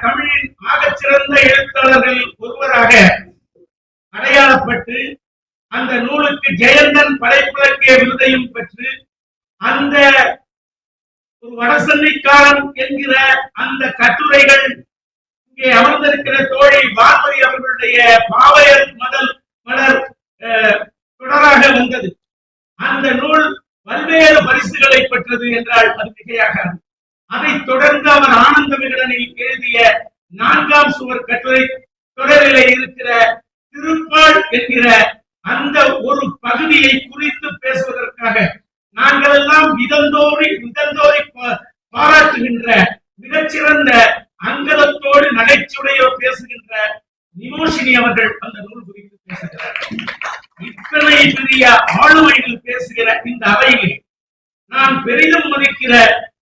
தமிழின் ஆகச்சிறந்த எழுத்தாளர்களில் ஒருவராக அடையாளப்பட்டு அந்த நூலுக்கு ஜெயந்தன் படைப்பிலக்கிய விருதையும் பெற்று அந்த ஒரு வடசென்னைக்காரன் என்கிற அந்த கட்டுரைகள் இங்கே அமர்ந்திருக்கிற தோழி பாரதி அவர்களுடைய பாவையர் மடல் மலர் அஹ், தொடராக வந்தது. அந்த நூல் பல்வேறு பரிசுகளை பெற்றது என்றால் அது மிகையாகாது அதைத் தொடர்ந்து அவர் ஆனந்த விகடனில் எழுதிய நான்காம் சுவர் கட்டுரை தொடரிலே இருக்கிற திருப்பாள் என்கிற அந்த ஒரு பகுதியை குறித்து பேசுவதற்காக நாங்கள் எல்லாம் இதந்தோறி இதந்தோறி பா- பாராட்டுகின்ற மிகச்சிறந்த அங்கலத்தோடு நகைச்சுவையோ பேசுகின்ற நிமோஷினி அவர்கள் அந்த நூல் குறித்து பேசுகிறார். இத்தனை பெரிய ஆளுமைகள் பேசுகிற இந்த அறையில் நான் பெரிதும் மதிக்கிற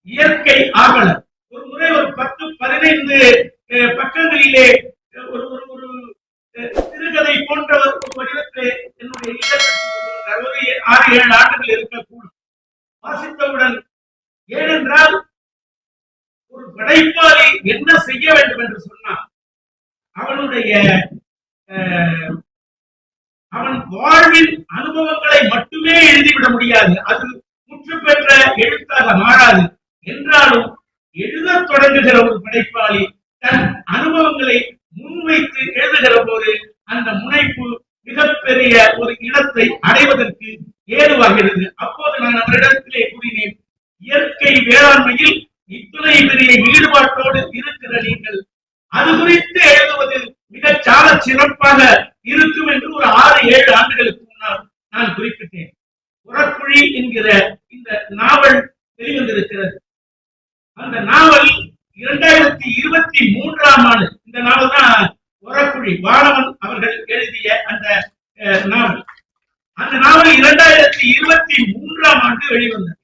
இயற்கை ஆவலர் ஒரு முறை ஒரு பத்து பதினைந்து பக்கங்களிலே ஒரு ஒரு ஒரு சிறுகதை போன்ற ஒரு வடிவத்தில் என்னுடைய அறுபது ஆறு ஏழு ஆண்டுகள் இருக்கக்கூடும். வாசித்தவுடன் ஏனென்றால் ஒரு படைப்பாளி என்ன செய்ய வேண்டும் என்று சொன்னால் அவனுடைய அஹ், அவன் வாழ்வின் அனுபவங்களை மட்டுமே எழுதிவிட முடியாது. அது முற்று பெற்ற எழுத்தாக மாறாது. என்றாலும் எழுதத் தொடங்குகிற ஒரு படைப்பாளி தன் அனுபவங்களை முன்வைத்து எழுதுகிற போது அந்த முனைப்பு மிகப்பெரிய ஒரு இடத்தை அடைவதற்கு ஏதுவாகிறது அப்போது நான் அவரிடத்திலே கூறினேன் இயற்கை வேளாண்மையில் இத்தனை பெரிய ஈடுபாட்டோடு இருக்கிற நீங்கள் அது குறித்து எழுதுவது மிக சால சிறப்பாக இருக்கும் என்று ஒரு ஆறு ஏழு ஆண்டுகளுக்கு முன்னால் நான் குறிப்பிட்டேன் புறக்குழி என்கிற இந்த நாவல் வெளிவந்திருக்கிறது அந்த நாவல் இரண்டாயிரத்தி இருபத்தி மூன்றாம் ஆண்டு இந்த நாவல் தான் உரக்குழி வானவன் அவர்கள் எழுதிய அந்த அஹ், நாவல் அந்த நாவல் இரண்டாயிரத்தி இருபத்தி மூன்றாம் ஆண்டு வெளிவந்தது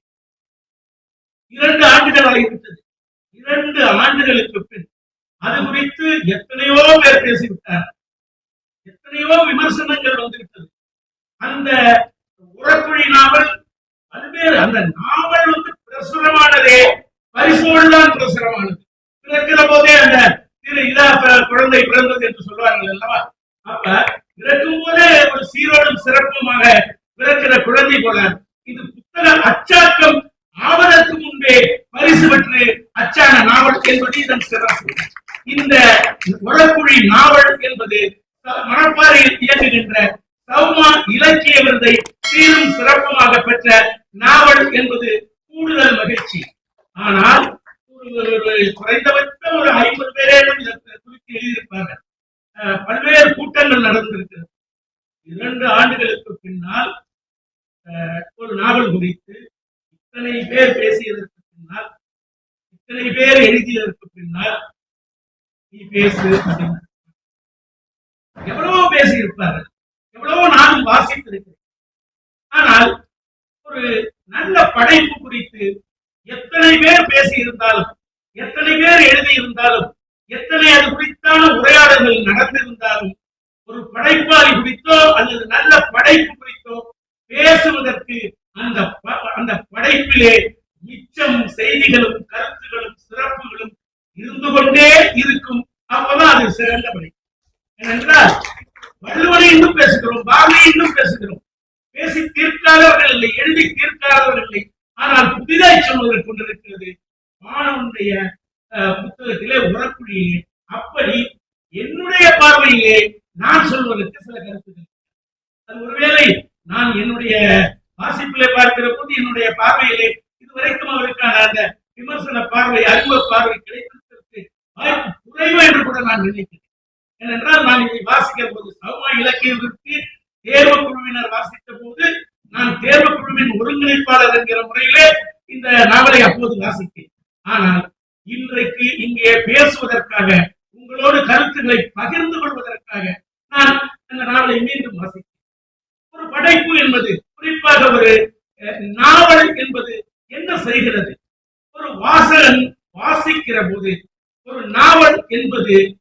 இரண்டு ஆண்டுகள் ஆகிவிட்டது இரண்டு ஆண்டுகளுக்கு பின் அது குறித்து எத்தனையோ பேர் பேசிவிட்டார் எத்தனையோ விமர்சனங்கள் வந்துவிட்டது அந்த உரக்குழி நாவல் பல்வேறு அந்த நாவல் வந்து பிரசுரமானதே பரிசோடு தான் பிரசுரமானது. பிறக்கிற போதே அந்த திரு இதா குழந்தை பிறந்தது என்று சொல்வார்கள் அல்லவா? அப்ப பிறக்கும் போதே ஒரு சீரோடும் சிறப்புமாக பிறக்கிற குழந்தை போல இது புத்தக அச்சாக்கம் ஆவதற்கு முன்பே பரிசு பெற்று அச்சான நாவல் என்பது இதன் சிறப்பு இந்த உரக்குழி நாவல் என்பது ச- மணப்பாறையில் இயங்குகின்ற சௌமா இலக்கிய விருதை சீரும் சிறப்புமாக பெற்ற நாவல் என்பது கூடுதல் மகிழ்ச்சி ஆனால் ஒரு ஒரு குறைந்தபட்சம் ஒரு ஐம்பது பேரேனும் இதை குறித்து எழுதியிருப்பார்கள் அஹ், பல்வேறு கூட்டங்கள் நடந்திருக்கிறது இரண்டு ஆண்டுகளுக்கு பின்னால் அஹ், ஒரு நாவல் குறித்து இத்தனை பேர் பேசியதற்கு பின்னால் இத்தனை பேர் எழுதியதற்கு பின்னால் நீ பேசு. அப்படின்னா எவ்வளவோ பேசியிருப்பார்கள் எவ்வளவோ நானும் வாசித்திருக்கிறேன். ஆனால் ஒரு நல்ல படைப்பு குறித்து எத்தனை பேர் பேசியிருந்தாலும் எத்தனை பேர் எழுதி இருந்தாலும் எத்தனை அது குறித்தான உரையாடல்கள் நடந்திருந்தாலும் ஒரு படைப்பாளி குறித்தோ அல்லது நல்ல படைப்பு குறித்தோ பேசுவதற்கு அந்த ப- அந்த படைப்பிலே மிச்சம் செய்திகளும் கருத்துகளும் சிறப்புகளும் இருந்து கொண்டே இருக்கும். அப்பதான் அது சிறந்த பணி ஏனென்றால் வள்ளுவனை இன்னும் பேசுகிறோம் பாரதியை இன்னும் பேசுகிறோம். பேசி தீர்க்காதவர்கள் இல்லை எழுதி தீர்க்காதவர்கள் இல்லை. ஆனால் புதிதாய் சொல்வதற்கு கொண்டிருக்கிறது. மாணவனுடைய புத்தகத்திலே உரக்குழியிலே அப்படி என்னுடைய பார்வையிலே நான் சொல்வதற்கு சில கருத்துக்கள். அது ஒருவேளை நான் என்னுடைய வாசிப்பிலே பார்க்கிற போது என்னுடைய பார்வையிலே இதுவரைக்கும் அவருக்கான அந்த விமர்சன பார்வை அறிமுக பார்வை கிடைத்த வாய்ப்பு குறைவு என்று கூட நான் நினைக்கிறேன். ஏனென்றால் நான் இதை வாசிக்கிற போது சௌமா இலக்கியத்திற்கு தேர்வு குழுவினர் வாசித்த போது நான் தேர்வு குழுவின் ஒருங்கிணைப்பாளர் என்கிற முறையிலே இந்த நாவலை அப்போது வாசித்தேன். ஆனால் இன்றைக்கு இங்கே பேசுவதற்காக உங்களோடு கருத்துக்களை பகிர்ந்து கொள்வதற்காக நான் அந்த நாவலை மீண்டும் வாசித்தேன். ஒரு படைப்பு என்பது குறிப்பாக ஒரு அஹ், நாவல் என்பது என்ன செய்கிறது? ஒரு வாசகன் வாசிக்கிற போது ஒரு நாவல் என்பது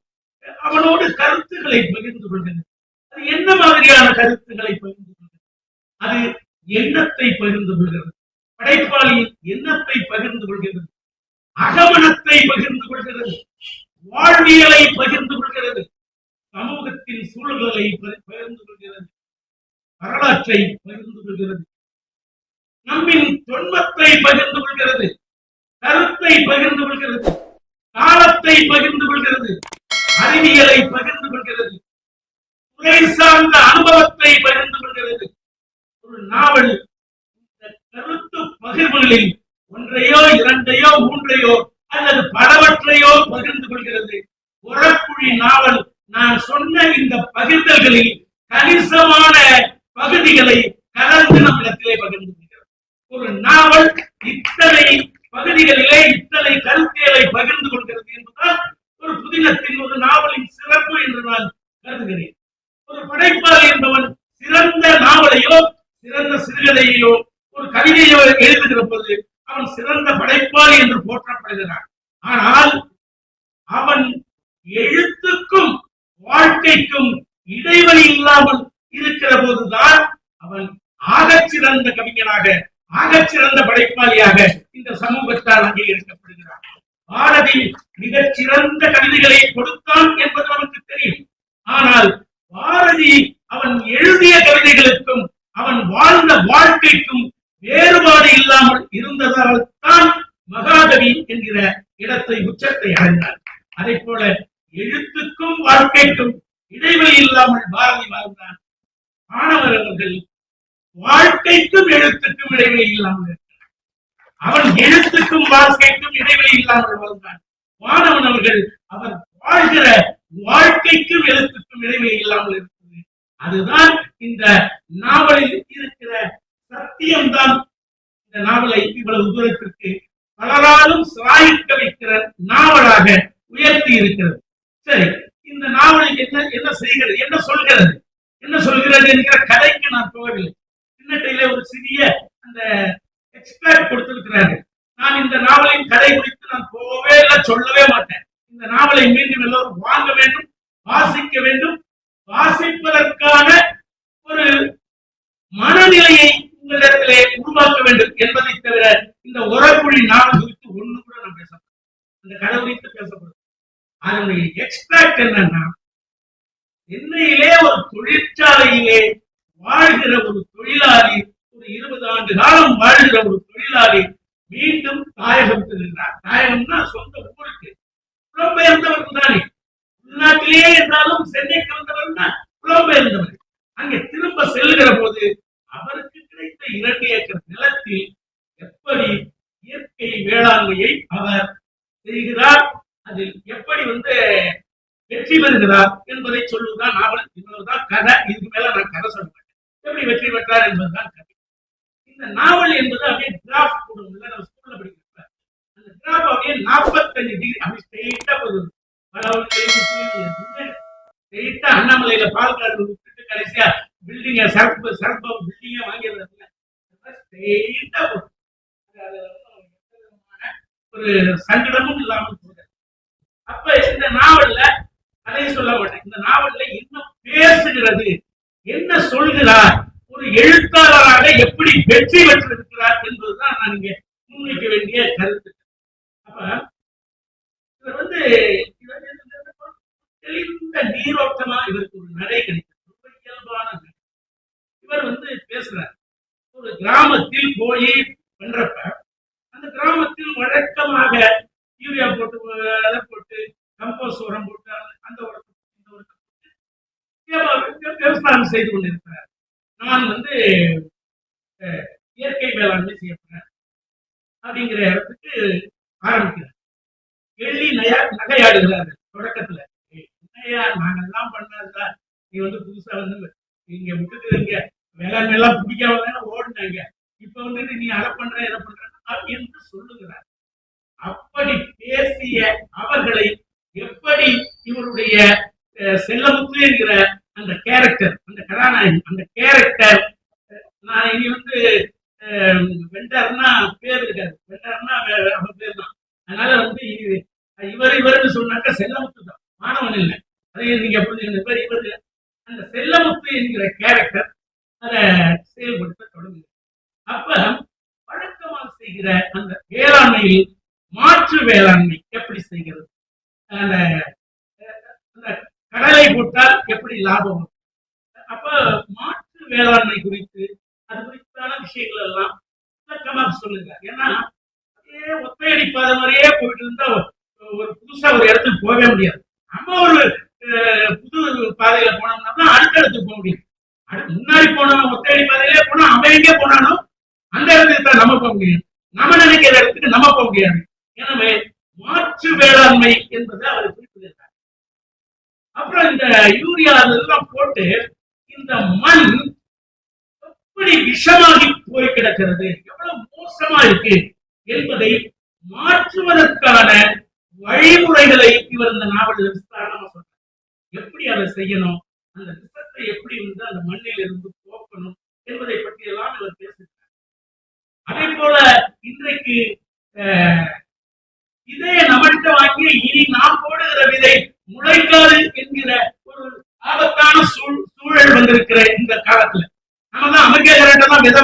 அவனோடு கருத்துக்களை பகிர்ந்து கொள்கிறது. அது என்ன மாதிரியான கருத்துக்களை பகிர்ந்து கொள்கிறது? அது எண்ணத்தை பகிர்ந்து கொள்கிறது. படைப்பாளியின் எண்ணத்தை பகிர்ந்து கொள்கிறது. அகமனத்தை பகிர்ந்து கொள்கிறது. வாழ்வியலை பகிர்ந்து கொள்கிறது. சமூகத்தின் சூழல்களை பகிர்ந்து கொள்கிறது. வரலாற்றை பகிர்ந்து கொள்கிறது. நம்மின் தொன்மத்தை பகிர்ந்து கொள்கிறது. கருத்தை பகிர்ந்து கொள்கிறது. காலத்தை பகிர்ந்து கொள்கிறது அறிவியலை பகிர்ந்து கொள்கிறது துறை சார்ந்த அனுபவத்தை பகிர்ந்து கொள்கிறது. ஒரு நாவல் இந்த கருத்து பகிர்வுகளில் ஒன்றையோ இரண்டையோ மூன்றையோ அல்லது பலவற்றையோ பகிர்ந்து கொள்கிறது. உரக்குழி நாவல் நான் சொன்ன இந்த பகிர்தல்களில் கணிசமான பகுதிகளை கலந்து நம்மிடத்திலே பகிர்ந்து கொள்கிறது. ஒரு நாவல் இத்தனை பகுதிகளிலே இத்தனை கருத்தியலை பகிர்ந்து கொள்கிறது என்பதால் ஒரு புதினத்தின் ஒரு நாவலின் சிறப்பு என்று நான் கருதுகிறேன். ஒரு படைப்பாளி என்பவன் சிறந்த நாவலையோ சிறந்த சிறுகதையோ ஒரு கவிதையோ எழுதுகிற போது அவன் சிறந்த படைப்பாளி என்று போற்றப்படுகிறான். ஆனால் அவன் எழுத்துக்கும் வாழ்க்கைக்கும் இடைவெளி இல்லாமல் இருக்கிற போதுதான் அவன் ஆகச்சிறந்த கவிஞனாக ஆகச்சிறந்த படைப்பாளியாக இந்த சமூகத்தால் அங்கீகரிக்கப்படுகிறார் பாரதி மிகச் சிறந்த கவிதைகளை கொடுத்தான் என்பது நமக்கு தெரியும். ஆனால் பாரதி அவன் எழுதிய கவிதைகளுக்கும் அவன் வாழ்ந்த வாழ்க்கைக்கும் வேறுபாடு இல்லாமல் இருந்ததால் தான் மகாகவி என்கிற இடத்தை உச்சத்தை அடைந்தார். அதை போல எழுத்துக்கும் வாழ்க்கைக்கும் இடைவெளி இல்லாமல் பாரதி வாழ்ந்தான் மாணவர் அவர்கள் வாழ்க்கைக்கும் எழுத்துக்கும் இடைவெளி இல்லாமல் இருக்கிறார். அவன் எழுத்துக்கும் வாழ்க்கைக்கும் இடைவெளி இல்லாமல் வாழ்ந்தான் மாணவன் அவர்கள் அவர் வாழ்கிற வாழ்க்கைக்கும் எழுத்துக்கும் இடைவெளி இல்லாமல் இருக்கிறது. அதுதான் இந்த நாவலில் இருக்கிற சத்தியம்தான். இந்த நாவலை இவ்வளவு தூரத்திற்கு பலராலும் சிராயிக்க வைக்கிற நாவலாக உயர்த்தி இருக்கிறது. சரி இந்த நாவலில் என்ன என்ன செய்கிறது என்ன சொல்கிறது? என்ன சொல்கிறது என்கிற கதைக்கு நான் போகவில்லை. பின்னட்டையில ஒரு சிறிய அந்த எக்ஸ்பிளைன் கொடுத்திருக்கிறாரு. நான் இந்த நாவலின் கதை குறித்து நான் போகவே இல்லை சொல்லவே மாட்டேன். இந்த நாவலை மீண்டும் எல்லோரும் வாங்க வேண்டும் வாசிக்க வேண்டும். வாசிப்பதற்கான ஒரு மனநிலையை உங்களிடத்திலே உருவாக்க வேண்டும் என்பதை தவிர இந்த உரக்குழி நாவல் குறித்து ஒண்ணு கூட நான் பேசப்படும் அந்த கதை குறித்து பேசப்படும் அதனுடைய எக்ஸ்பேக்ட் என்னன்னா சென்னையிலே ஒரு தொழிற்சாலையிலே வாழ்கிற ஒரு தொழிலாளி ஒரு இருபது ஆண்டு காலம் வாழ்கிற ஒரு தொழிலாளி மீண்டும் தாயகம் திருகிறார் தாயகம்னா சொந்த ஊருக்கு. புலம்பெயர்ந்தவர் தானே உள்நாட்டிலேயே இருந்தாலும் சென்னைக்கு வந்தவர்னா புலம்பெயர்ந்தவர். அங்கே திரும்ப செல்கிற போது அவருக்கு கிடைத்த இரண்டு ஏக்கர் நிலத்தில் எப்படி இயற்கை வேளாண்மையை அவர் செய்கிறார் அதில் எப்படி வந்து வெற்றி பெறுகிறார் என்பதை சொல்லுவதுதான் நாவல். இவ்வளவுதான் கதை. இதுக்கு மேல நான் கதை சொல்றேன். எப்படி வெற்றி பெற்றார் என்பதுதான் கதை. இந்த நாவல் என்பது அப்படியே கிராஃப் போடுவோம்ல நம்ம ஸ்கூல்ல படிக்கிறப்ப அந்த கிராஃப் அப்படியே நாற்பத்தஞ்சு டிகிரி அப்படியே ஸ்ட்ரெயிட்டா போகுது. ஸ்ட்ரெயிட்டா அண்ணாமலையில பாலக்காடு விட்டுட்டு கடைசியா பில்டிங்க சரப்பு சரப்பு பில்டிங்க வாங்கிடுறதுல ஸ்ட்ரெயிட்டா போகுது. ஒரு சங்கடமும் இல்லாமல் போகுது. அப்ப இந்த நாவல்ல கதையை சொல்ல மாட்டேன். இந்த நாவல்ல இன்னும் பேசுகிறது என்ன சொல்கிறார்? ஒரு எழுத்தாளராக எப்படி வெற்றி பெற்றிருக்கிறார் என்பதுதான் நான் இங்க முன்வைக்க வேண்டிய கருத்து. அப்ப இவர் வந்து தெளிந்த நீரோட்டமா இவருக்கு ஒரு நடை கிடைக்கிறது ரொம்ப இயல்பான நடை. இவர் வந்து பேசுறார். ஒரு கிராமத்தில் போய் பண்றப்ப அந்த கிராமத்தில் வழக்கமாக யூரியா போட்டு அதை போட்டு கம்போஸ் உரம் போட்டு அந்த- உரத்தை போட்டு, இந்த உரத்தை போட்டு விவ- விவசாயம் செய்து கொண்டிருக்கிறார். நான் வந்து இயற்கை வேளாண்மை செய்யப்படுறேன் அப்படிங்கிற இடத்துக்கு ஆரம்பிக்கிறார். எள்ளி நயா நகையாடுகிறார்கள் தொடக்கத்துல. ஏய், நாங்கெல்லாம் பண்ணதுதான் நீ வந்து புதுசா வந்து இங்க விட்டுட்டு இங்க வேளாண்மை எல்லாம் பிடிக்காம தானே ஓடினாங்க இப்ப வந்துட்டு நீ அதை பண்ற இதை பண்ற என்று சொல்லுகிறார் அப்படி பேசிய அவர்களை எப்படி இவருடைய அஹ், செல்லமுத்து என்கிற அந்த கேரக்டர் அந்த கதாநாயகன் அந்த கேரக்டர் நான் இனி வந்து அஹ், வெண்டார்னா பேர் இருக்காது வெண்டார்னா வே- அவர் பேர் தான் அதனால வந்து இ- இவர் இவர்னு சொன்னாக்க செல்லமுத்து தான் மாணவன் இல்லை அதை நீங்க புரிஞ்சுக்கணும் இவர் இவர் அந்த செல்லமுத்து என்கிற கேரக்டர் அதை செயல்படுத்த தொடங்குது அப்ப வழக்கமாக செய்கிற அந்த வேளாண்மையில் மாற்று வேளாண்மை எப்படி செய்கிறது அந்த அந்த கடலை போட்டால் எப்படி லாபம் வரும்? அப்ப மாற்று வேளாண்மை குறித்து அது குறித்தான விஷயங்கள் எல்லாம் விளக்கமா சொல்லுங்க. ஏன்னா அதே ஒத்தையடி பாதை மாதிரியே போயிட்டு இருந்தா ஒரு- புதுசா ஒரு இடத்துக்கு போக முடியாது. நம்ம ஒரு புது பாதையில போனோம்னா தான் அடுத்த இடத்துக்கு போக முடியும். அடுத்து முன்னாடி போனவன் ஒத்தையடி பாதையிலே போனா அவன் எங்கே போனாலும் அந்த இடத்துக்கு தான் நம்ம போக முடியும். நம்ம நினைக்கிற இடத்துக்கு நம்ம போக முடியாது. எனவே மாற்று வேளாண்மை என்பதை அவர் குறிப்பிட்டிருக்கார். அப்புறம் இந்த யூரியா அதெல்லாம் போட்டு இந்த மண் எப்படி விஷமாகி போய் கிடக்கிறது? எவ்வளவு மோசமா இருக்கு என்பதை மாற்றுவதற்கான வழிமுறைகளை இவர் இந்த நாவலில் விஸ்தாரமா சொல்றார். எப்படி அதை செய்யணும்? அந்த விஷத்தை எப்படி வந்து அந்த மண்ணில் இருந்து போக்கணும் என்பதை பற்றி எல்லாம் இவர் பேசுகிறார் அதே போல இன்றைக்கு அஹ், நம்மகிட்ட வாங்கிய இனி அமெரிக்கா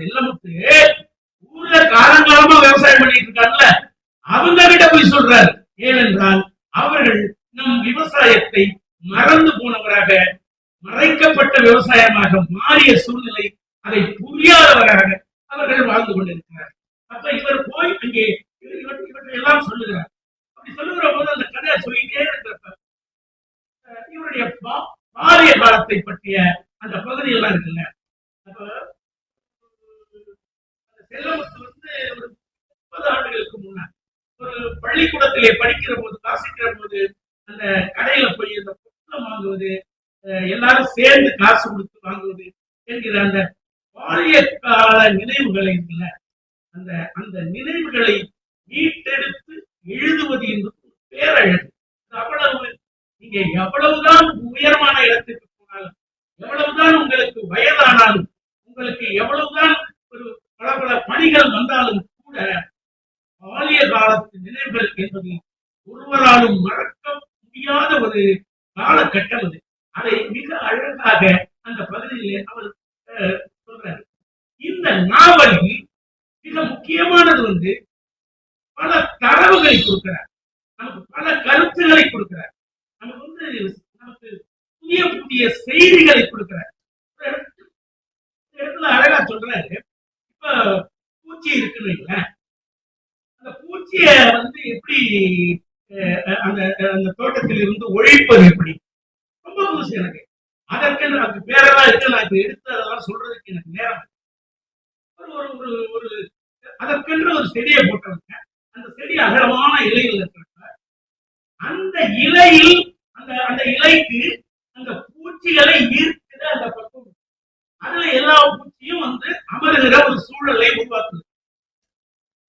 செல்லமுத்து ஊர்ல காலங்காலமா விவசாயம் பண்ணிட்டு இருக்காங்கல்ல அவங்க கிட்ட போய் சொல்றாரு. ஏனென்றால் அவர்கள் நம் விவசாயத்தை மறந்து போனவராக மறைக்கப்பட்ட விவசாயமாக மாறிய சூழ்நிலை அதை புரியாதவராக அவர்கள் வாழ்ந்து கொண்டிருக்கிறார் அப்ப இவர் போய் அங்கே இவற்றை எல்லாம் சொல்லுகிறார். அப்படி சொல்லுகிற போது அந்த கதையை சொல்லிட்டே இருக்கிறப்ப இவருடைய பா- காலத்தை பற்றிய அந்த பகுதி எல்லாம் இருக்குல்ல. அப்ப செல்லமுத்து வந்து ஒரு முப்பது ஆண்டுகளுக்கு முன்னாடி. ஒரு பள்ளிக்கூடத்திலே படிக்கிற போது வாசிக்கிற போது அந்த கடையில போய் அந்த புத்தகம் வாங்குவது எல்லாரும் சேர்ந்து காசு கொடுத்து வாங்குவது என்கிற அந்த பாலிய கால நினைவுகளை இருக்குல்ல அந்த அந்த நினைவுகளை மீட்டெடுத்து எழுதுவது என்பது பேரழகு. அவ்வளவு நீங்க எவ்வளவுதான் உயரமான இடத்துக்கு போனாலும் எவ்வளவுதான் உங்களுக்கு வயதானாலும் உங்களுக்கு எவ்வளவுதான் ஒரு வியாதிகள் வந்தாலும் கூட பாலிய காலத்து நினைவுகள் என்பது ஒருவராலும் மறக்க முடியாத ஒரு காலகட்டம் அது அதை மிக அழகாக அந்த பகுதியிலே அவர் அஹ், சொல்றாரு இந்த நாவலில் மிக முக்கியமானது வந்து பல தரவுகளை கொடுக்கிறார் நமக்கு பல கருத்துக்களை கொடுக்கிறார் நமக்கு வந்து நமக்கு புதிய புதிய செய்திகளை கொடுக்கிறார் ஒரு இடத்துல ஒரு இடத்துல அழகா சொல்றாரு இப்ப பூச்சி இருக்குன்னு வைங்களேன். அந்த பூச்சிய வந்து எப்படி அஹ், அந்த அந்த தோட்டத்தில் இருந்து ஒழிப்பது எப்படி? ரொம்ப புதுசு எனக்கு. அதற்கு அதுக்கு பேரெல்லாம் இருக்கு நான் இப்ப எடுத்து அதெல்லாம் சொல்றதுக்கு எனக்கு நேரம் ஒரு ஒரு ஒரு ஒரு அதற்கென்று ஒரு செடியை போட்டவங்க அந்த செடி அகலமான இலையில் இருக்கிறப்ப அந்த இலையில் அந்த அந்த இலைக்கு அந்த பூச்சிகளை ஈர்க்கிற அந்த பக்கம். அதுல எல்லா பூச்சியும் வந்து அமருகிற ஒரு சூழலை உருவாக்குது.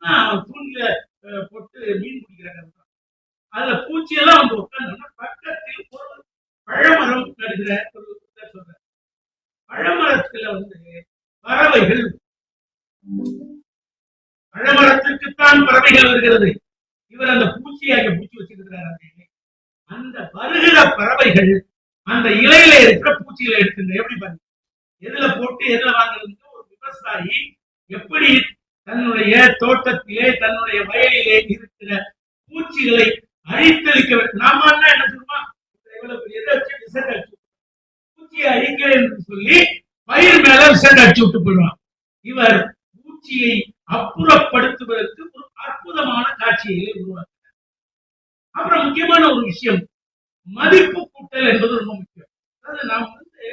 நான் தூண்டில போட்டு மீன் அதுல பூச்சியெல்லாம் வந்து உட்கார்ந்தோம்னா பக்கத்தில் ஒரு பழமரம் நடுகிற ஒரு இதை பழமரத்துல வந்து பறவைகள் பழமரத்திற்குத்தான் பறவைகள் வருகிறது. இவர் அந்த பூச்சியாக பூச்சி வச்சிருக்கிறார் அந்த அந்த வருகிற பறவைகள் அந்த இலையில இருக்கிற பூச்சிகளை எடுத்துங்க எப்படி பாருங்க? எதுல போட்டு எதுல வாங்குறது ஒரு விவசாயி எப்படி தன்னுடைய தோட்டத்திலே தன்னுடைய வயலிலே இருக்கிற பூச்சிகளை அழித்தளிக்க நாம என்ன சொல்லுவோம் அடிச்சு பூச்சியை அழிக்கிறேன் என்று சொல்லி பயிர் மேல விசத்தை அடிச்சு விட்டு போயிடுவான் இவர் பூச்சியை அப்புறப்படுத்துவதற்கு ஒரு அற்புதமான காட்சியை உருவாக்கினார் அப்புறம் முக்கியமான ஒரு விஷயம் மதிப்பு கூட்டல் என்பது ரொம்ப முக்கியம். அதாவது நாம் வந்து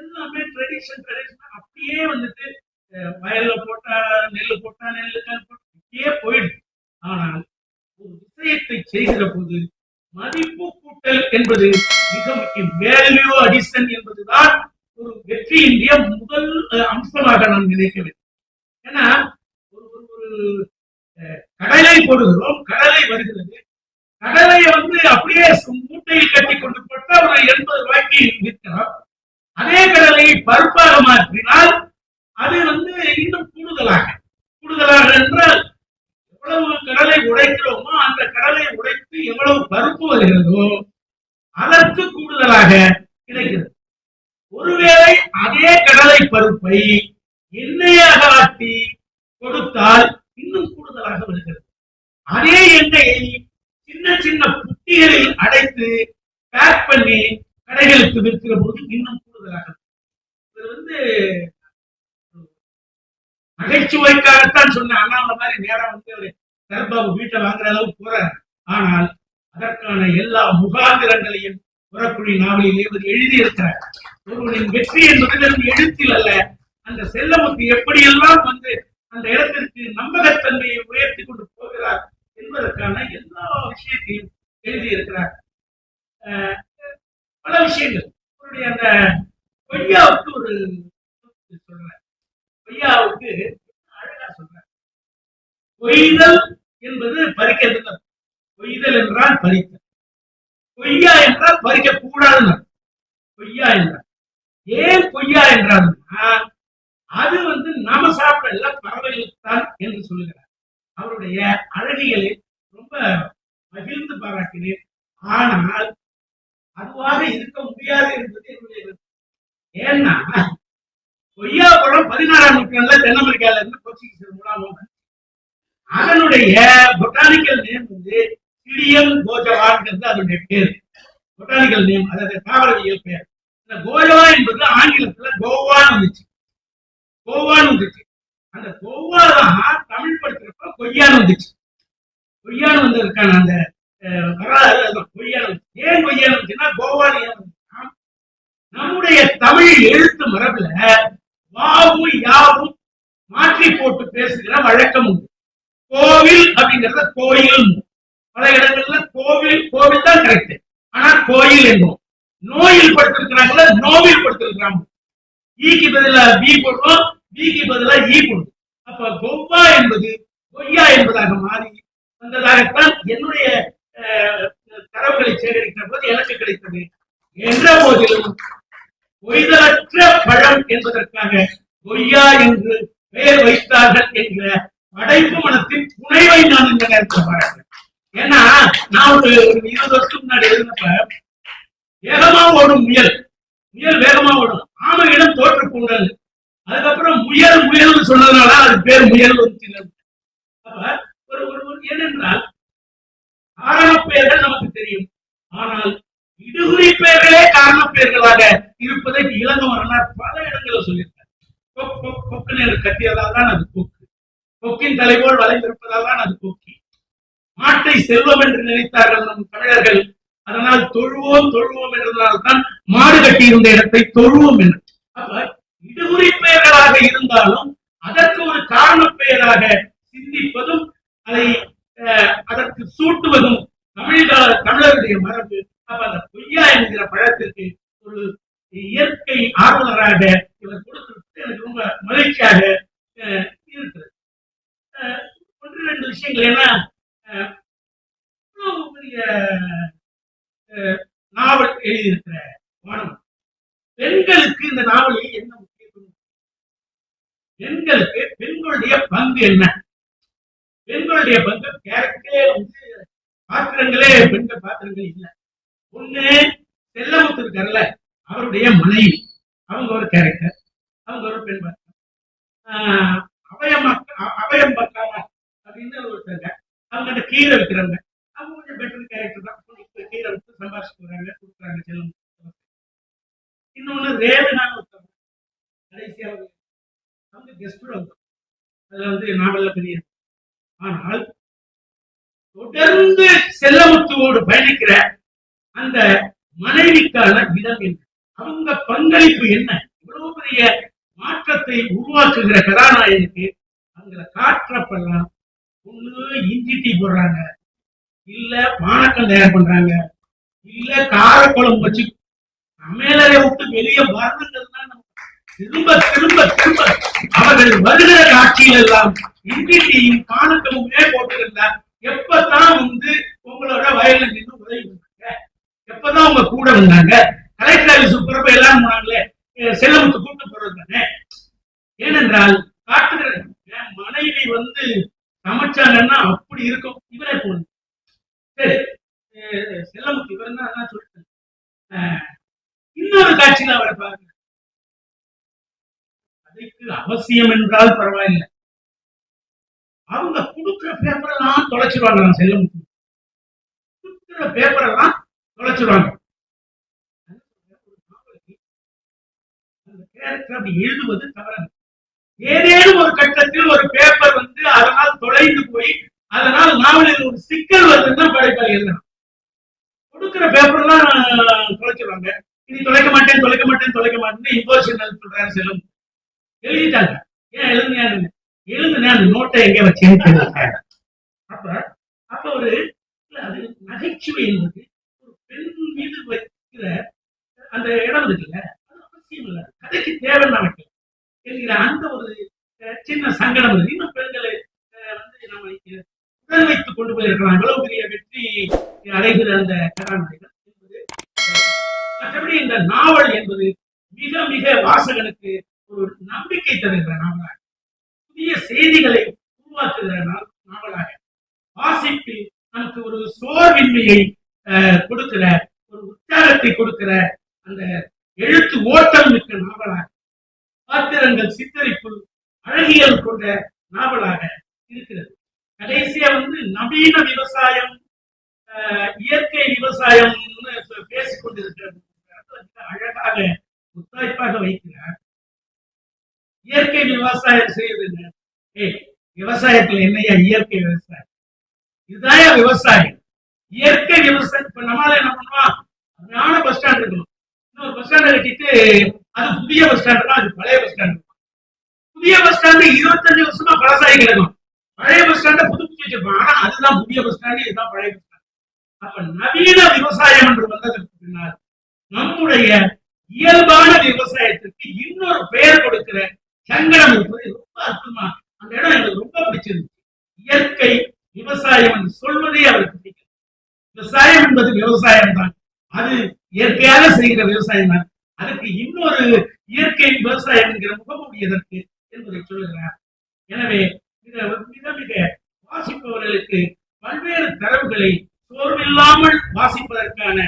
எல்லாமே ட்ரெடிஷன் ட்ரெடிஷன் அப்படியே வந்துட்டு வயல்ல போட்டா நெல் போட்டா நெல் கல் போட்டா அப்படியே போயிடுது. ஆனால் ஒரு விஷயத்தை செய்கிற போது மதிப்பு கூட்டல் என்பது மிக முக்கியம். வேல்யூ அடிஷன் என்பதுதான் ஒரு வெற்றியினுடைய முதல் அம்சமாக நான் நினைக்கிறேன் ஏன்னா ஒரு ஒரு- ஒரு கடலை போடுகிறோம் கடலை வருகிறது. கடலை வந்து அப்படியே மூட்டையில் கட்டி கொண்டு போட்டால் ஒரு எண்பது ரூபாய்க்கு விற்கலாம். அதே கடலையை பருப்பாக மாற்றினால் அது வந்து இன்னும் கூடுதலாக கூடுதலாக என்றால் எவ்வளவு கடலை உடைக்கிறோமோ அந்த கடலை உடைத்து எவ்வளவு பருப்பு வருகிறதோ அதற்கு கூடுதலாக கிடைக்கிறது. ஒருவேளை அதே கடலை பருப்பை எண்ணெயாக ஆட்டி கொடுத்தால் இன்னும் கூடுதலாக வருகிறது. அதே எண்ணெயை சின்ன சின்ன புட்டிகளில் அடைத்து பேக் பண்ணி கடைகளுக்கு விற்கிற போது இன்னும் கூடுதலாக இது வந்து நகைச்சுவைக்காகத்தான் சொன்ன அண்ணாமலை மாதிரி நேரம் வந்து அவரு சரத்பாபு வீட்டை வாங்குற அளவுக்கு போறாரு. ஆனால் அதற்கான எல்லா முகாந்திரங்களையும் புறக்குழி நாவலில் இவர் எழுதியிருக்கிறார். ஒருவனின் வெற்றி என்பது வெறும் எழுத்தில் அல்ல. அந்த செல்லமுத்து எப்படியெல்லாம் வந்து அந்த இடத்திற்கு நம்பகத்தன்மையை உயர்த்தி கொண்டு போகிறார் என்பதற்கான எல்லா விஷயத்தையும் எழுதியிருக்கிறார். அஹ், பல விஷயங்கள். அவருடைய அந்த கொய்யாவுக்கு ஒரு சொல்றேன் கொய்யாவுக்கு அழகா சொல்றேன் கொய்தல் என்பது பறிக்கிறது கொய்தல் என்றால் பறித்தல் கொய்யா என்றால் பறிக்க கூடாதுன்னு கொய்யா என்றால். ஏன் கொய்யா என்றால்னா அது வந்து நாம சாப்பிடல பறவைகளுக்குத்தான் என்று சொல்லுகிறார். அவருடைய அழகியலை ரொம்ப மகிழ்ந்து பாராட்டினேன். ஆனால் அதுவாக இருக்க முடியாது என்பது என்னுடைய ஏன்னா கொய்யா பழம் பதினாறாம் நூற்றாண்டுல தென் அமெரிக்கால இருந்து போர்ச்சுகீஸ் மூலமா அதனுடைய பொட்டானிக்கல் நேம் வந்து சிடியல் கோஜவான்ங்கிறது அதனுடைய பேர். பொட்டானிக்கல் நேம் அதாவது தாவரவியல் பெயர். இந்த கோஜவா என்பது ஆங்கிலத்துல கோவான்னு வந்துச்சு கோவான்னு வந்துச்சு அந்த கோவா தான் தமிழ் படுத்துறப்ப கொய்யான்னு வந்துச்சு கொய்யான்னு வந்ததுக்கான அந்த வரலாறு கொய்யான்னு ஏன் கொய்யான்னு வந்துச்சுன்னா கோவான்னு ஏன் நம்முடைய தமிழ் எழுத்து மரபுல வாவு யாவும் மாற்றி போட்டு பேசுகிற வழக்கம் உண்டு. கோவில் அப்படிங்கறத கோயில் பல இடங்கள்ல கோவில் கோவில் தான் கரெக்ட் ஆனா கோயில் என்போம் நோயில் படுத்திருக்கிறாங்களா நோவில் படுத்திருக்கிறாங்க ஈக்கு e பதிலா பி போடுறோம் பிக்கு பதிலா ஈ போடுறோம். அப்ப கொவ்வா என்பது கொய்யா என்பதாக மாறி வந்ததாகத்தான் என்னுடைய அஹ், தரவுகளை சேகரிக்கிற போது எனக்கு கிடைத்தது. என்ற போதிலும் கொய்தலற்ற பழம் என்பதற்காக கொய்யா என்று பெயர் வைத்தார்கள் என்ற படைப்பு மனத்தின் புனைவை நான் இந்த நேரத்தில் பாராட்டுறேன் நான் ஒரு இருபது வருஷத்துக்கு முன்னாடி எழுதினப்ப வேகமா ஓடும் முயல். முயல் வேகமா ஓடும். ஆமையிடம் தோற்று பூண்டல் அதுக்கப்புறம் முயல் முயல்னு சொன்னதுனால அது பேர் முயல் வந்துச்சு அப்ப ஒரு ஒரு ஏனென்றால் காரண பெயர்கள் நமக்கு தெரியும். ஆனால் இடுகுறி பெயர்களே காரண பெயர்களாக இருப்பதை இளங்க வரலாறு பல இடங்களில் சொல்லியிருக்கார். கொக்கு கொக் கொக்குன்னு கட்டியதால் தான் அது கொக்கு. கொக்கின் தலைபோல் வளைந்திருப்பதால் தான் அது கொக்கி. மாட்டை செல்வம் என்று நினைத்தார்கள் நம் தமிழர்கள். அதனால் தொழுவோம் தொழுவோம் என்றதால்தான் மாடு கட்டி இருந்த இடத்தை தொழுவோம் என்று. அப்ப இதுமுறை பெயர்களாக இருந்தாலும் அதற்கு ஒரு காரண பெயராக சிந்திப்பதும் அதை அஹ், அதற்கு சூட்டுவதும் தமிழ் தமிழருடைய மரபு. அப்ப அந்த பொய்யா என்கிற பழத்திற்கு ஒரு இயற்கை ஆர்வலராக இவர் கொடுத்திருப்பது எனக்கு ரொம்ப மகிழ்ச்சியாக அஹ், இருக்கிறது. ஒன்று ரெண்டு விஷயங்கள். ஏன்னா பெரிய நாவல் எழுதியிருக்கிற மாணவன் பெண்களுக்கு இந்த நாவலில் என்ன முக்கியத்துவம்? பெண்களுக்கு பெண்களுடைய பங்கு என்ன? பெண்களுடைய பங்கு கேரக்டரே வந்து பாத்திரங்களே பெண்கள் பாத்திரங்கள் இல்லை. ஒண்ணு செல்லமுத்து இருக்கார்ல அவருடைய மனைவி. அவங்க ஒரு கேரக்டர் அவங்க ஒரு பெண் பாத்திரம். ஆஹ் அபயம் அக்கா- அபயம் பக்காவா அப்படின்னு ஒருத்தங்க அவங்ககிட்ட கீரை விற்கிறவங்க அவங்க கொஞ்சம் பெட்டர் கேரக்டர் தான். இப்ப கீரை விற்று சம்பாதிச்சுட்டு வராங்க கொடுக்குறாங்க செல்லும் இன்னொன்னு ரேவனான்னு ஒருத்தவங்க கடைசியா அவங்க கெஸ்ட் வந்து அதுல வந்து நாவல்ல பெரிய ஆனால் தொடர்ந்து செல்லமுத்துவோடு பயணிக்கிற அந்த மனைவிக்கான இடம் என்ன? அவங்க பங்களிப்பு என்ன? இவ்வளவு பெரிய மாற்றத்தை உருவாக்குகிற கதாநாயகனுக்கு அவங்களை காற்றப்படலாம். ஒண்ணு இஞ்சி டீ போடுறாங்க. இல்ல பானக்கம் தயார் பண்றாங்க. இல்ல காரக்குழம்பு வச்சு சமையலரை விட்டு வெளியே வரணுங்கிறது தான் திரும்ப திரும்ப திரும்ப அவர்கள் வருகிற காட்சியில் எல்லாம் இன்றியும் காணக்கமுமே போட்டிருந்தார் எப்பதான் வந்து உங்களோட வயல்ல நின்று உதவி பண்ணாங்க? எப்பதான் உங்க கூட வந்தாங்க? கலெக்டர் ஆபீஸ் போறப்ப எல்லாரும் போனாங்களே? செல்லமுத்து கூட்டு போறது தானே ஏனென்றால் காட்டுகிற மனைவி வந்து சமைச்சாங்கன்னா அப்படி இருக்கும். இவரே போகணும் சரி. செல்லமுக்கு இவர் தான் அதான் சொல்லிட்டேன் இன்னொரு காட்சியில் அவரை பாருங்க அதுக்கு அவசியம் என்றால் பரவாயில்லை. அவங்க கொடுக்குற பேப்பரை தான் தொலைச்சிருவாங்க நான் செல்லமுத்து. கொடுக்குற பேப்பர் தொலைச்சிருவாங்க. அந்த கேரக்டர் அப்படி எழுதுவது தவறு ஏதேனும் ஒரு கட்டத்தில் ஒரு பேப்பர் வந்து அதனால் தொலைந்து போய் அதனால் நாவலில் ஒரு சிக்கல் வருதுன்னா படைப்பாளி எழுதணும் பேப்பர் பேப்பர்லாம் தொலைச்சிருவாங்க. இனி தொலைக்க மாட்டேன் தொலைக்க மாட்டேன் தொலைக்க மாட்டேன்னு இம்போசிஷனல் சொல்றாரு செல்லும் எழுதிட்டாங்க. ஏன் எழுதுனேன் எழுதுனேன் அந்த நோட்டை எங்க வச்சேன்னு தெரியல. அப்ப அப்ப ஒரு இல்ல அது நகைச்சுவை என்பது ஒரு பெண் மீது வைக்கிற அந்த இடம் இருக்குல்ல அது அவசியம் இல்லை. கதைக்கு தேவைன்னா வைக்கல என்கிற அந்த ஒரு அஹ், சின்ன சங்கடம் இன்னும் பெண்களை அஹ், வந்து நம்ம இங்க உடல் வைத்துக் கொண்டு போயிருக்கலாம். இவ்வளவு பெரிய வெற்றி அடைகிற அந்த கதாநாயகன் என்பது மற்றபடி இந்த நாவல் என்பது மிக மிக வாசகனுக்கு ஒரு நம்பிக்கை தருகிற நாவலாக புதிய செய்திகளை உருவாக்குகிற நாவலாக வாசிப்பில் நமக்கு ஒரு சோர்வின்மையை கொடுக்கிற ஒரு உற்சாகத்தை கொடுக்கிற அந்த எழுத்து ஓட்டம் மிக்க நாவலாக பாத்திரங்கள் சித்தரிப்பு அழகியல் கொண்ட நாவலாக இருக்கிறது கடைசியா வந்து நவீன விவசாயம் அஹ், இயற்கை விவசாயம் பேசிக் கொண்டிருக்கிறது அழகாக முத்தாய்ப்பாக வைக்கிறார் இயற்கை விவசாயம் செய்யுதுங்க ஏய் விவசாயத்துல என்னையா இயற்கை விவசாயம் இதுதான் விவசாயம். இயற்கை விவசாயம். இப்ப நம்மளால என்ன பண்ணுவோம்? அதான பஸ் ஸ்டாண்ட் இருக்கணும். இன்னொரு பஸ் ஸ்டாண்டை கட்டிட்டு அது புதிய பஸ் ஸ்டாண்ட் அது பழைய பஸ் ஸ்டாண்ட் புதிய பஸ் ஸ்டாண்டு இருபத்தஞ்சு வருஷமா பழசாகி கிடக்கும். பழைய பஸ் ஸ்டாண்டை புது வச்சிருப்பான் ஆனா அதுதான் புதிய பஸ் ஸ்டாண்டு இதுதான் பழைய பஸ் ஸ்டாண்ட் அப்ப நவீன விவசாயம் என்று வந்ததற்கு பின்னால் நம்முடைய இயல்பான விவசாயத்திற்கு இன்னொரு பெயர் கொடுக்கிற சங்கடம் இருப்பது ரொம்ப அற்புதமா அந்த இடம் எனக்கு ரொம்ப பிடிச்சிருந்துச்சு. இயற்கை விவசாயம் என்று சொல்வதே அவருக்கு பிடிக்கும் விவசாயம் என்பது விவசாயம் தான் அது இயற்கையாக செய்கிற விவசாயம் தான் அதுக்கு இன்னொரு இயற்கை விவசாயம் என்கிற முகமூடி எதற்கு என்பதை சொல்லுகிறார். எனவே மிக மிக மிக வாசிப்பவர்களுக்கு பல்வேறு தரவுகளை சோர்வில்லாமல் வாசிப்பதற்கான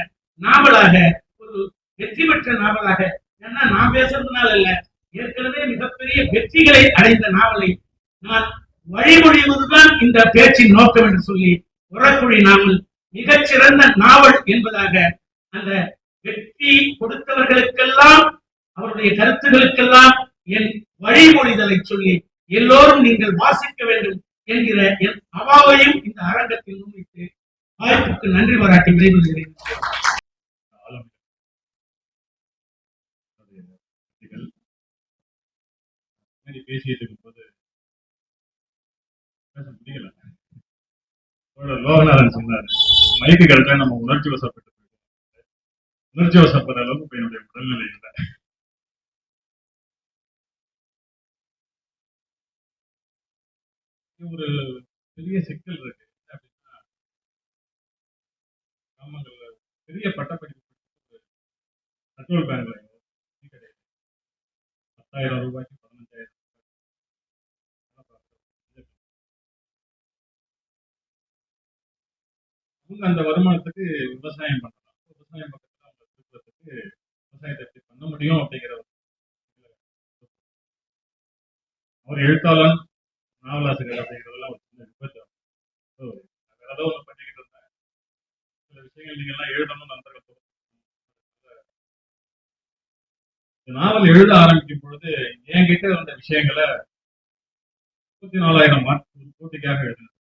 நாவலாக ஒரு வெற்றி பெற்ற நாவலாக ஏன்னா நான் பேசுறதுனால இல்ல ஏற்கனவே மிகப்பெரிய வெற்றிகளை அடைந்த நாவலை வழிமொழிவதுதான் இந்த பேச்சின் நோக்கம் என்று சொல்லி உரக்குழி நாவல் மிகச்சிறந்த நாவல் என்பதாக அந்த வெற்றி கொடுத்தவர்களுக்கெல்லாம் அவருடைய கருத்துகளுக்கெல்லாம் என் வழிமொழிதலை சொல்லி எல்லோரும் நீங்கள் வாசிக்க வேண்டும் என்கிற என் அவாவையும் இந்த அரங்கத்தில் முன்வைத்து வாய்ப்புக்கு நன்றி பாராட்டி விடைபெறுகிறேன். ஆலம் அதனுடைய கருத்துக்கள். மாதிரி பேசிட்டு இருக்கும்போது பேச முடியல தோழர் லோகநாதன் சொன்னார் மைக்கு கிடைச்சா நம்ம உணர்ச்சி வசப்பட்டு உணர்ச்சி வசப்படுற அளவுக்கு இப்ப என்னுடைய உடல்நிலை இல்லை. ஒரு பெரிய சிக்கல் இருக்கு. அப்படின்னா கிராமங்கள்ல பெரிய பட்டப்படிப்பு பெட்ரோல் பேங்க்ல கிடையாது பத்தாயிரம் ரூபாய்க்கு அவங்க அந்த வருமானத்துக்கு விவசாயம் பண்ணலாம். விவசாயம் பக்கத்தில் அவங்க திருப்பத்துக்கு விவசாயத்தை எப்படி பண்ண முடியும் அப்படிங்கிற ஒரு அவர் எழுத்தாளன் நாவலாசிரியர் அப்படிங்கிறதெல்லாம் ஒரு சின்ன விபத்து வேற ஏதோ ஒன்று பண்ணிக்கிட்டு இருந்தேன் சில விஷயங்கள் நீங்க எல்லாம் எழுதணும் நண்பர்கள் நாவல் எழுத ஆரம்பிக்கும் பொழுது என்கிட்ட வந்த விஷயங்களை முப்பத்தி நாலாயிரம் மார்க் போட்டிக்காக எழுதினேன்.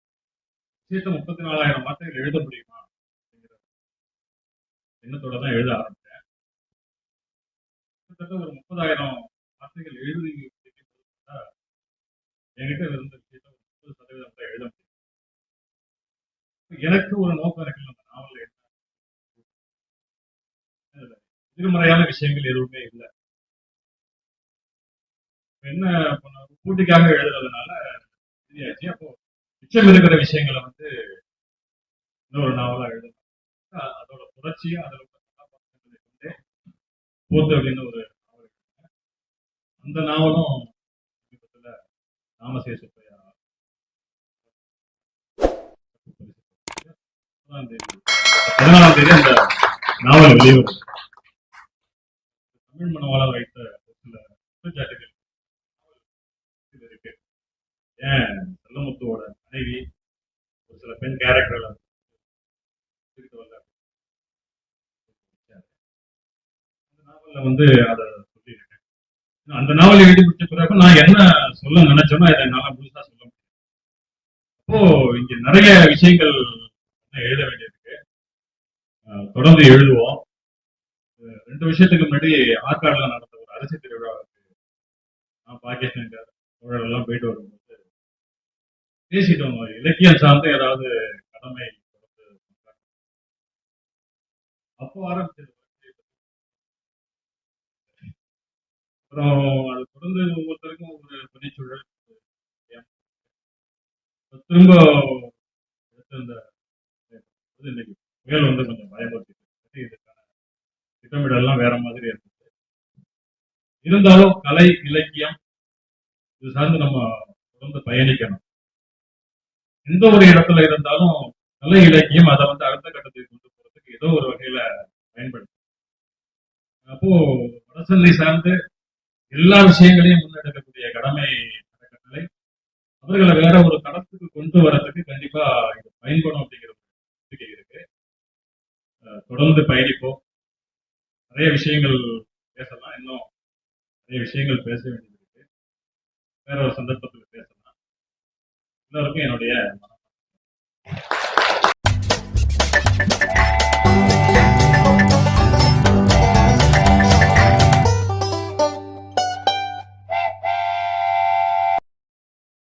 விஷயத்த முப்பத்தி நாலாயிரம் வார்த்தைகள் எழுத முடியுமா? அப்படிங்கிற எண்ணத்தோட தான் எழுத ஆரம்பித்தேன் கிட்டத்தட்ட ஒரு முப்பதாயிரம் வார்த்தைகள் எழுதி என்கிட்ட இருந்த விஷயத்த ஒரு முப்பது சதவீதம் தான் எழுத முடியும் எனக்கு ஒரு நோக்கம் இருக்குல்ல அந்த நாவல் என்ன எதிர்மறையான விஷயங்கள் எதுவுமே இல்லை. என்ன பண்ண போட்டிக்காக எழுதுறதுனால சரியாச்சு. அப்போ மிச்சம் இருக்கிற விஷயங்களை வந்து இன்னொரு நாவலா எழுதணும் அதோட தொடர்ச்சியா அதுல கதாபாத்திரங்களை கொண்டே போத்து அப்படின்னு ஒரு நாவல் எழுதினேன். அந்த நாவலும் சமீபத்தில் ராமசே சுப்பையா பதினாலாம் தேதி அந்த நாவல் வெளிவரும் தமிழ் மனவாளர் வைத்த ஒரு சில குற்றச்சாட்டுகள் இருக்கு ஏன் செல்லமுத்துவோட மனைவி ஒரு சில பெண் கேரக்டர்ல இருக்க வரல அந்த வந்து அதை சொல்லியிருக்கேன். அந்த நாவல் எழுதி முடிச்ச பிறகு நான் என்ன சொல்ல நினைச்சேனோ அதை என்னால முழுசா சொல்ல முடியும் அப்போ இங்க நிறைய விஷயங்கள் எழுத வேண்டியிருக்கு. தொடர்ந்து எழுதுவோம். ரெண்டு விஷயத்துக்கு முன்னாடி ஆற்காடுல நடந்த ஒரு அரசு திருவிழாவுக்கு நான் பாகிஸ்தான் தோழர் எல்லாம் போயிட்டு வருவோம் பேசிட்டோம் இலக்கியம் சார்ந்த ஏதாவது கடமை அப்போ ஆரம்பிச்சது அப்புறம் அது தொடர்ந்து ஒவ்வொருத்தருக்கும் ஒரு பணிச்சூழல் திரும்ப இந்த இன்னைக்கு புயல் வந்து கொஞ்சம் பயமுறுத்தி இதுக்கான திட்டமிடலாம் வேற மாதிரி இருந்துச்சு. இருந்தாலும் கலை இலக்கியம் இது சார்ந்து நம்ம தொடர்ந்து பயணிக்கணும். எந்த ஒரு இடத்துல இருந்தாலும் நல்ல இலக்கியம் அதை வந்து அடுத்த கட்டத்துக்கு கொண்டு போறதுக்கு ஏதோ ஒரு வகையில பயன்படுத்தும் அப்போ வடசென்னை சார்ந்து எல்லா விஷயங்களையும் முன்னெடுக்கக்கூடிய கடமை அறக்கட்டளை அவர்களை வேற ஒரு தளத்துக்கு கொண்டு வரதுக்கு கண்டிப்பா இது பயன்படும் அப்படிங்கிற ஒரு நம்பிக்கை இருக்கு. தொடர்ந்து பயணிப்போம். நிறைய விஷயங்கள் பேசலாம். இன்னும் நிறைய விஷயங்கள் பேச வேண்டியது இருக்கு. வேற ஒரு சந்தர்ப்பத்தில் பேசலாம். இன்னொருக்கும் என்னுடைய